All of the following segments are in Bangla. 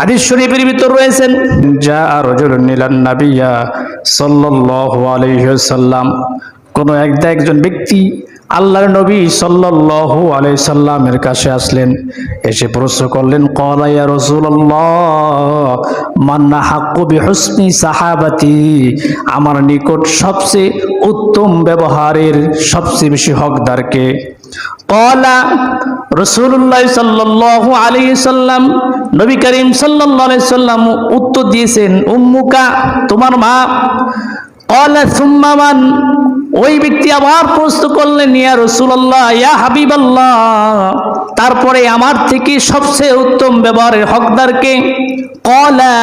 হাদিস শরীফের ভিতর রয়েছেন যা রজুলুন নিলান নাবিয়া সাল্লাল্লাহু আলাইহি ওয়াসাল্লাম। কোন একটা একজন ব্যক্তি আল্লাহর নবী সাল্লাল্লাহু আলাইহি সাল্লামের কাছে আসলেন, এসে প্রশ্ন করলেন, ক্বালা ইয়া রাসূলুল্লাহ মান্না হাক্কু বিহুসনি সাহাবাতি? আমার নিকট সবচেয়ে উত্তম ব্যবহারের সবচেয়ে বেশি হকদারকে কলা রসুল্লাহ সাল্লাহ আলী সাল্লাম নবী করিম সাল্লাম উত্তর দিয়েছেন, উম্মুকা, তোমার মা। কলা সুম্মামান ওই ব্যক্তি আবার প্রশ্ন করলেন, ইয়া রসুল্লাহ ইয়া হাবিবাল্লাহ। তারপরে আমার থেকে সবচেয়ে উত্তম ব্যবহারের হকদারকে কলা,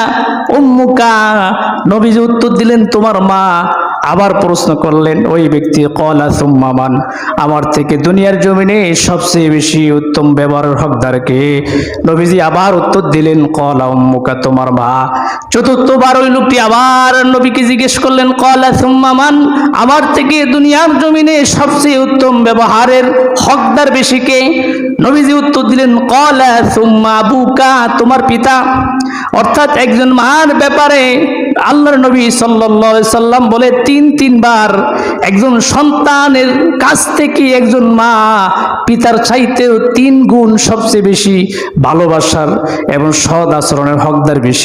উম্মুকা, নবীজি উত্তর দিলেন, তোমার মা আবার প্রশ্ন করলেন, ওই ব্যক্তি কলা সুম্মামান আমার থেকে দুনিয়ার জমিনে সবচেয়ে বেশি উত্তম ব্যবহারের হকদারকে নবীজি আবার উত্তর দিলেন, কলা উম্মুকা, তোমার মা। চতুর্থবার ওই লোকটি আবার নবীকে জিজ্ঞেস করলেন, কলা সুম্মামান আমার থেকে দুনিয়ার জমিনে সবচেয়ে উত্তম ব্যবহারের হকদার বেশিকে নবীজি উত্তর দিলেন, কলা সুম্মা বুকা তোমার পিতা। অর্থাৎ একজন মার ব্যাপারে আল্লাহর নবী সাল্লা সাল্লাম বলে তিন তিনবার একজন সন্তানের কাছ থেকে একজন মা পিতার চাইতেও তিন গুণ সবচেয়ে বেশি ভালোবাসার এবং সদ আচরণের হকদার বেশি।